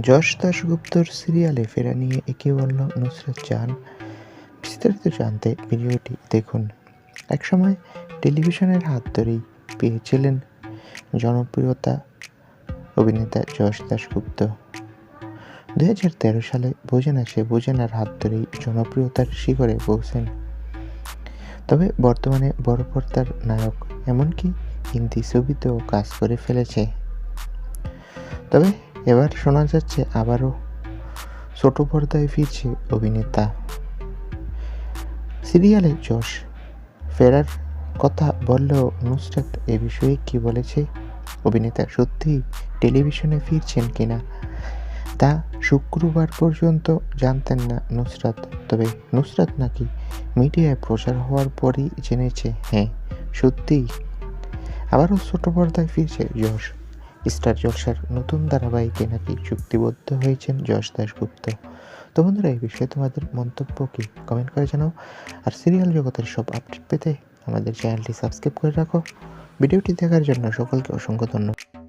যশ দাশগুপ্তর সিরিয়ালে ফেরা নিয়ে একে বলল, নুসরত জাহান বিস্তারিত জানতে ভিডিওটি দেখুন। একসময় টেলিভিশনের হাত ধরেই পেয়েছিলেন জনপ্রিয়তা অভিনেতা যশ দাশগুপ্ত। দু হাজার তেরো সালে বোঝে না সে বোঝে নার হাত ধরেই জনপ্রিয়তার শিখরে পৌঁছেন। তবে বর্তমানে বড় পর্দার নায়ক এমনকি হিন্দি ছবিতেও কাজ করে ফেলেছে। তবে এবার শোনা যাচ্ছে আবারও ছোট পর্দায় ফিরছে অভিনেতা। সিরিয়ালে যশ ফেরার কথা বললেও নুসরাত, এ বিষয়ে কি বলেছে? অভিনেতা সত্যি টেলিভিশনে ফিরছেন কিনা তা শুক্রবার পর্যন্ত জানতেন না নুসরাত, তবে নুসরাত নাকি মিডিয়ায় প্রচার হওয়ার পরই জেনেছে হ্যাঁ সত্যিই। আবারও ছোট পর্দায় ফিরছে যশ স্টার জলসার নতুন ধারাবাহিকে নাকি চুক্তিবদ্ধ হয়েছেন যশ দাশগুপ্ত। তো বন্ধুরা, এই বিষয়ে তোমাদের মন্তব্য কি? কমেন্ট করে জানাও। আর সিরিয়াল জগতের সব আপডেট পেতে আমাদের চ্যানেলটি সাবস্ক্রাইব করে রাখো। ভিডিওটি দেখার জন্য সকলকে অসংখ্য ধন্যবাদ।